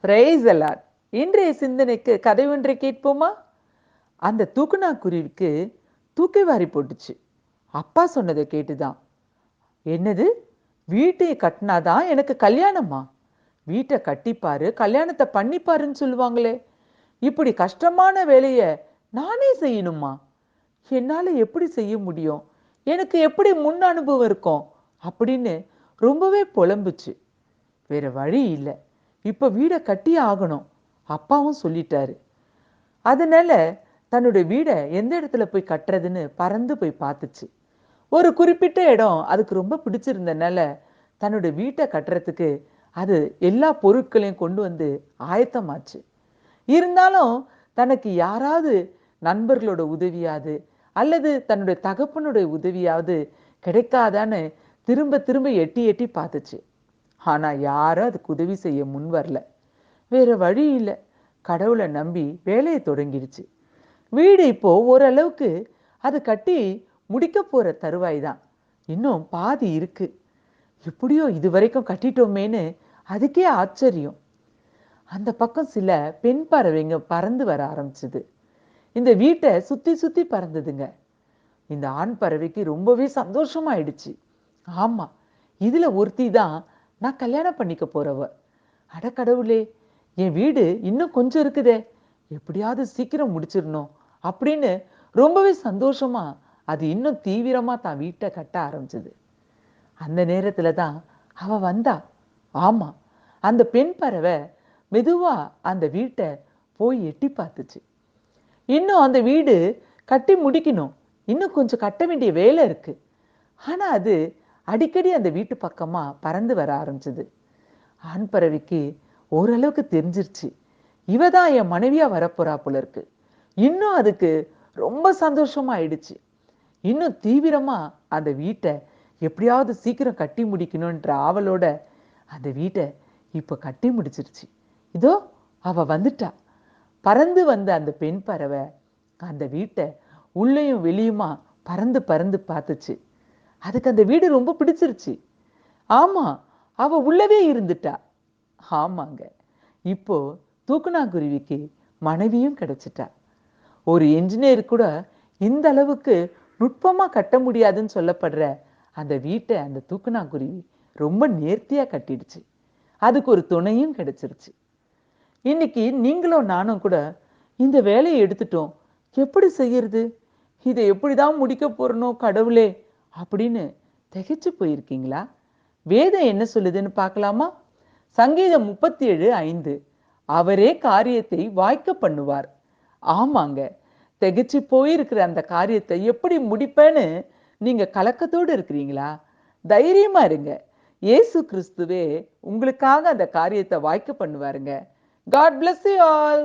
Price allot இன்றைய சிந்தனைக்கு கதை ஒன்றை கேட்போமா? அந்த தூக்குனாக்குருவிக்கு தூக்கி வாரி போட்டுச்சு. அப்பா சொன்னதை கேட்டுதான். என்னது? வீட்டை கட்டினாதான் எனக்கு கல்யாணமா? வீட்டை கட்டிப்பாரு கல்யாணத்தை பண்ணிப்பாருன்னு சொல்லுவாங்களே. இப்படி கஷ்டமான வேலையை நானே செய்யணுமா? என்னால் எப்படி செய்ய முடியும்? எனக்கு எப்படி முன் அனுபவம் இருக்கும்? அப்படின்னு ரொம்பவே புலம்புச்சு. வேற வழி இல்லை. இப்போ வீடை கட்டியே ஆகணும். அப்பாவும் சொல்லிட்டாரு. அதனால தன்னுடைய வீடை எந்த இடத்துல போய் கட்டுறதுன்னு பறந்து போய் பார்த்துச்சு. ஒரு குறிப்பிட்ட இடம் அதுக்கு ரொம்ப பிடிச்சிருந்தனால தன்னுடைய வீட்டை கட்டுறதுக்கு அது எல்லா பொருட்களையும் கொண்டு வந்து ஆயத்தமாச்சு. இருந்தாலும் தனக்கு யாராவது நண்பர்களோட உதவியாவது அல்லது தன்னுடைய தகப்பனுடைய உதவியாவது கிடைக்காதான்னு திரும்ப திரும்ப எட்டி எட்டி பார்த்துச்சு. ஆனா யாரும் அதுக்கு உதவி செய்ய முன் வரல. வேற வழி இல்லை. கடவுளை நம்பி வேலையை தொடங்கிடுச்சு. வீடு இப்போ ஓரளவுக்கு அது கட்டி முடிக்க போற தருவாய் தான். இன்னும் பாதி இருக்கு. எப்படியோ இது வரைக்கும் கட்டிட்டோமேன்னு அதுக்கே ஆச்சரியம். அந்த பக்கம் சில பெண் பறவைங்க பறந்து வர ஆரம்பிச்சது. இந்த வீட்டை சுத்தி சுத்தி பறந்ததுங்க. இந்த ஆண் பறவைக்கு ரொம்பவே சந்தோஷமாயிடுச்சு. ஆமா இதுல ஒருத்தி தான் நான் கல்யாணம் பண்ணிக்க போறவ. அட கடவுளே என் வீடு இன்னும் கொஞ்சம் இருக்குதே. எப்படியாவது சீக்கிரம் முடிச்சிடணும் அப்படின்னு ரொம்பவே சந்தோஷமா அது இன்னும் தீவிரமா தான் வீட்டை கட்ட ஆரம்பிச்சது. அந்த நேரத்துல தான் அவ வந்தா. ஆமா அந்த பெண் பறவை மெதுவா அந்த வீட்டை போய் எட்டி பார்த்துச்சு. இன்னும் அந்த வீடு கட்டி முடிக்கணும். இன்னும் கொஞ்சம் கட்ட வேண்டிய வேலை இருக்கு. ஆனா அது அடிக்கடி அந்த வீட்டு பக்கமாக பறந்து வர ஆரம்பிச்சது. ஆண் பறவைக்கு ஓரளவுக்கு தெரிஞ்சிருச்சு. இவ தான் என் மனைவியாக வரப்போறா போல இருக்கு. இன்னும் அதுக்கு ரொம்ப சந்தோஷமா ஆயிடுச்சு. இன்னும் தீவிரமாக அந்த வீட்டை எப்படியாவது சீக்கிரம் கட்டி முடிக்கணுன்ற ஆவலோட அந்த வீட்டை இப்போ கட்டி முடிச்சிருச்சு. இதோ அவ வந்துட்டா. பறந்து வந்த அந்த பெண் பறவை அந்த வீட்டை உள்ளேயும் வெளியுமா பறந்து பறந்து பார்த்துச்சு. அதுக்கு அந்த வீடு ரொம்ப பிடிச்சிருச்சு. ஆமா அவ உள்ளவே இருந்துட்டா. ஆமாங்க. இப்போ தூக்குனாங்குருவிக்கு மனைவியும் கிடைச்சிட்டா. ஒரு என்ஜினியர் கூட இந்த அளவுக்கு நுட்பமா கட்ட முடியாதுன்னு சொல்லப்படுற அந்த வீட்டை அந்த தூக்குனாங்குருவி ரொம்ப நேர்த்தியா கட்டிடுச்சு. அதுக்கு ஒரு துணையும் கிடைச்சிருச்சு. இன்னைக்கு நீங்களும் நானும் கூட இந்த வேலையை எடுத்துட்டோம். எப்படி செய்யறது? இதை எப்படிதான் முடிக்க போறனோ கடவுளே. அப்படின்னு திகைச்சு போயிருக்கீங்களா? வேதம் என்ன சொல்லுதுன்னு பார்க்கலாமா? சங்கீதம் முப்பத்தி ஏழு ஐந்து. அவரே காரியத்தை வாய்க்க பண்ணுவார். ஆமாங்க. திகைச்சு போயிருக்கிற அந்த காரியத்தை எப்படி முடிப்பேன்னு நீங்க கலக்கத்தோடு இருக்கிறீங்களா? தைரியமா இருங்க. இயேசு கிறிஸ்துவே உங்களுக்காக அந்த காரியத்தை வாய்க்க பண்ணுவாருங்க. God bless you all